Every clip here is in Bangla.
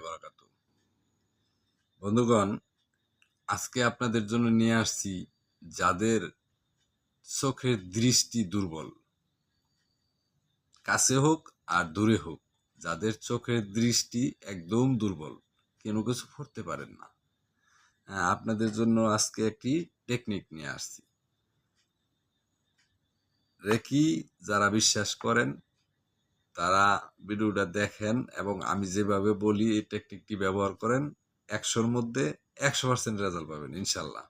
বরাকাত বন্ধুগণ আজকে আপনাদের জন্য নিয়ে আসছি যাদের চোখের দৃষ্টি দুর্বল। কাছে হোক আর দূরে হোক যাদের চোখের দৃষ্টি একদম দুর্বল কোনো কিছু পড়তে পারেন না। হ্যাঁ, আপনাদের জন্য আজকে একটি টেকনিক নিয়ে আসছি। রেকি যারা বিশ্বাস করেন তারা ভিডিওটা দেখেন এবং আমি যেভাবে বলি, এই টেকনিকটি ব্যবহার করেন, একশোর মধ্যে একশো পার্সেন্ট রেজাল্ট পাবেন, ইনশাল্লাহ।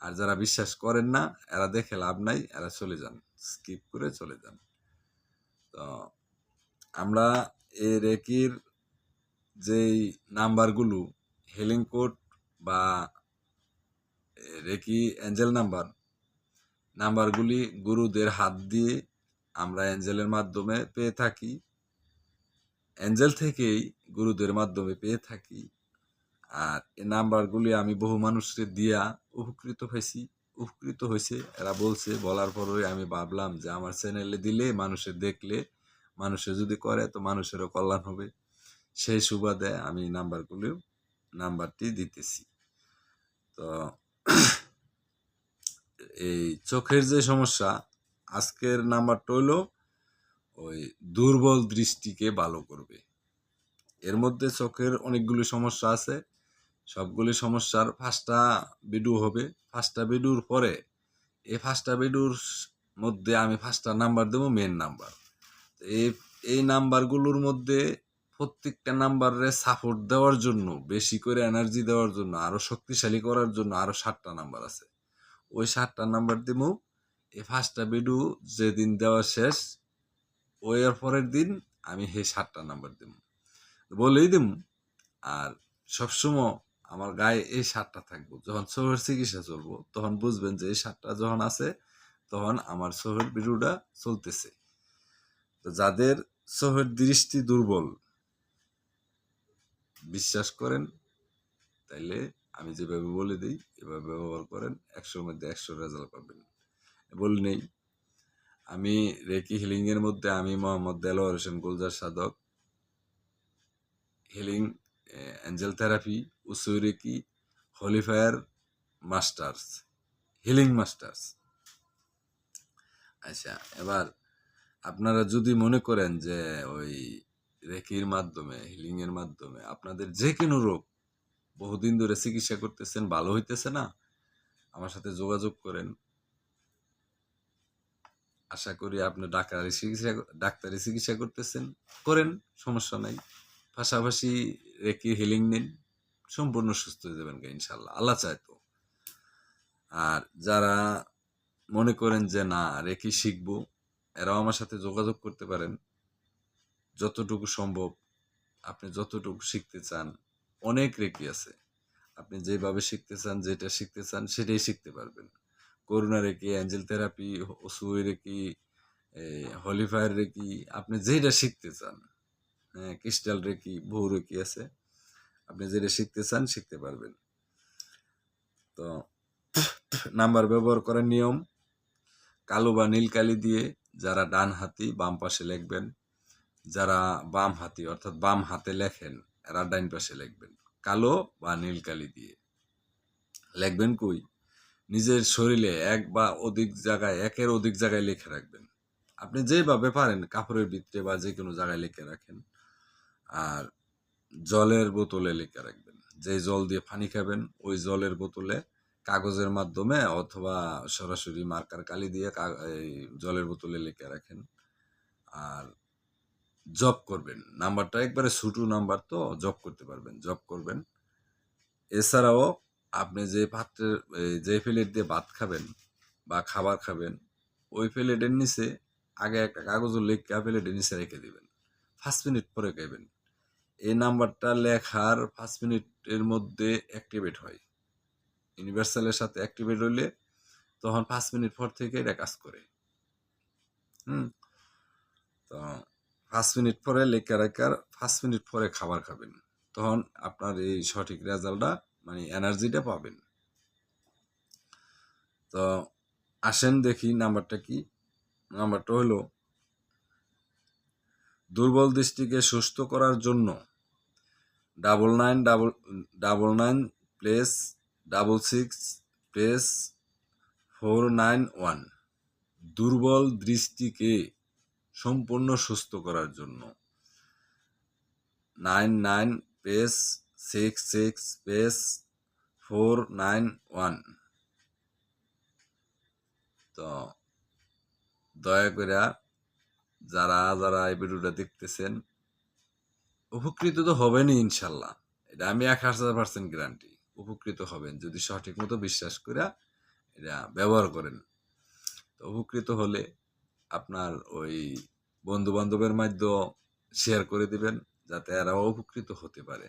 আর যারা বিশ্বাস করেন না, এরা দেখে লাভ নাই, এরা চলে যান। স্কিপ করে চলে যান। তো, আমরা এই রেকির যেই নাম্বারগুলো হেলিং কোড বা রেকি অ্যাঞ্জেল নাম্বার নাম্বারগুলি গুরুদের হাত দিয়ে আমরা অ্যাঞ্জেলের মাধ্যমে পেয়ে থাকি। অ্যাঞ্জেল থেকেই গুরুদের মাধ্যমে পেয়ে থাকি। আর এই নাম্বারগুলি আমি বহু মানুষকে দিয়া উপকৃত হয়েছি, উপকৃত হয়েছে। এরা বলছে, বলার পরই আমি ভাবলাম যে আমার চ্যানেলে দিলে মানুষের দেখলে, মানুষে যদি করে তো মানুষেরও কল্যাণ হবে। সেই সুবাদে আমি নাম্বারগুলিও নাম্বারটি দিতেছি। তো এই চোখের যে সমস্যা আজকের নাম্বারটা হলো ওই দুর্বল দৃষ্টিকে ভালো করবে। এর মধ্যে চোখের অনেকগুলি সমস্যা আছে। সবগুলি সমস্যার পাঁচটা ভিডিও হবে। পাঁচটা ভিডিওর পরে এই পাঁচটা ভিডিওর মধ্যে আমি পাঁচটা নাম্বার দেবো মেন নাম্বার। এই এই নাম্বারগুলোর মধ্যে প্রত্যেকটা নাম্বারে সাপোর্ট দেওয়ার জন্য, বেশি করে এনার্জি দেওয়ার জন্য আরও শক্তিশালী করার জন্য আরও সাতটা নাম্বার আছে। ওই সাতটা নাম্বার দিব পাঁচটা ভিডিও যেদিন দেওয়া শেষ, ওই পরের দিন আমি সেই সাতটা নাম্বার দিব বলেই দিম, আর সবসময় আমার গায়ে এই সাতটা থাকব। যখন শহর চিকিৎসা চলবো, তখন বুঝবেন যে এই সাতটা যখন আছে, তখন আমার শহর ভিডিওটা চলতেছে। তো যাদের শহর দৃষ্টি দুর্বল, বিশ্বাস করেন, তাইলে আমি যেভাবে বলে দিই, এভাবে ব্যবহার করেন, একশোর মধ্যে একশো রেজাল্ট পাবেন। বলি নেই। আমি রেকি হিলিংয়ের মধ্যে আমি মোহাম্মদ দেলোয়ার হোসেন গুলজার সাধক। Healing angel therapy, Usui reiki holy fire masters, healing masters. আচ্ছা এবার আপনারা যদি মনে করেন যে ওই রেকির মাধ্যমে, হিলিংয়ের মাধ্যমে আপনাদের যে কোনো রোগ বহুদিন ধরে চিকিৎসা করতেছেন, ভালো হইতেছে না, আমার সাথে যোগাযোগ করেন। আশা করি আপনি ডাক্তারি চিকিৎসা ডাক্তারি চিকিৎসা করতেছেন। করেন, সমস্যা নাই। পাশাপাশি রেকি হিলিং নিন। সম্পূর্ণ সুস্থ হয়ে যাবেন ইনশাল্লাহ আল্লাহ চায় তো। আর যারা মনে করেন যে, না, রেকি শিখব, এরাও আমার সাথে যোগাযোগ করতে পারেন। যতটুকু সম্ভব, আপনি যতটুকু শিখতে চান, অনেক রেকি আছে। আপনি যেভাবে শিখতে চান, যেটা শিখতে চান, সেটাই শিখতে পারবেন। Karuna reiki angel therapy, Usui reiki holy fire reiki আপনি যেটা শিখতে চান হ্যাঁ ক্রিস্টাল রেকি বহু রেকি আছে, আপনি যেটা শিখতে চান, শিখতে পারবেন। তো, নাম্বার ব্যবহার করার নিয়ম, কালো বা নীল কালি দিয়ে যারা ডান হাতি, বাম পাশে লিখবেন, যারা বাম হাতি, অর্থাৎ বাম হাতে লেখেন, এরা ডাইন পাশে লিখবেন, কালো বা নীল কালি দিয়ে। লিখবেন কই? নিজের শরীরে এক বা অধিক জায়গায়, একের অধিক জায়গায় লিখে রাখবেন। আপনি যেভাবে পারেন কাপড়ের ভিতরে বা যে কোনো জায়গায় লিখে রাখেন। আর জলের বোতলে লিখে রাখবেন। যে জল দিয়ে পানি খাবেন, ওই জলের বোতলে কাগজের মাধ্যমে অথবা সরাসরি মার্কার কালি দিয়ে জলের বোতলে লিখে রাখেন। আর জব করবেন। নাম্বারটা একবারে ছুটু নাম্বার তো জব করতে পারবেন জব করবেন। এছাড়াও আপনি যে পাত্রের যে প্লেট দিয়ে ভাত খাবেন বা খাবার খাবেন, ওই প্লেটের নিচে আগে একটা কাগজ লেখা প্লেটের নিচে রেখে দেবেন। পাঁচ মিনিট পরে খাইবেন। এই নাম্বারটা লেখার পাঁচ মিনিটের মধ্যে অ্যাক্টিভেট হয়। ইউনিভার্সালের সাথে অ্যাক্টিভেট হইলে তখন পাঁচ মিনিট পর থেকে এটা কাজ করে। হুম? তো পাঁচ মিনিট পরে লেখা রেখার, পাঁচ মিনিট পরে খাবার খাবেন। তখন আপনার এই সঠিক রেজাল্টটা মানে এনার্জিটা পাবেন। তো আসেন দেখি নাম্বারটা কি? নাম্বারটা হলো, দুর্বল দৃষ্টিকে সুস্থ করার জন্য double nine double double nine place double six place four nine one দুর্বল দৃষ্টিকে সম্পূর্ণ সুস্থ করার জন্য। Nine nine place six six place four nine one তো দয়া করে যারা যারা এই ভিডিওটা দেখতেছেন, উপকৃত তো হবেনই ইনশাল্লাহ। এটা আমি এক হাজার পার্সেন্ট গ্যারান্টি উপকৃত হবেন। যদি সঠিক মতো বিশ্বাস করে এটা ব্যবহার করেন। তো উপকৃত হলে আপনার ওই বন্ধু বান্ধবের মাধ্যমে শেয়ার করে দিবেন, যাতে এরাও উপকৃত হতে পারে।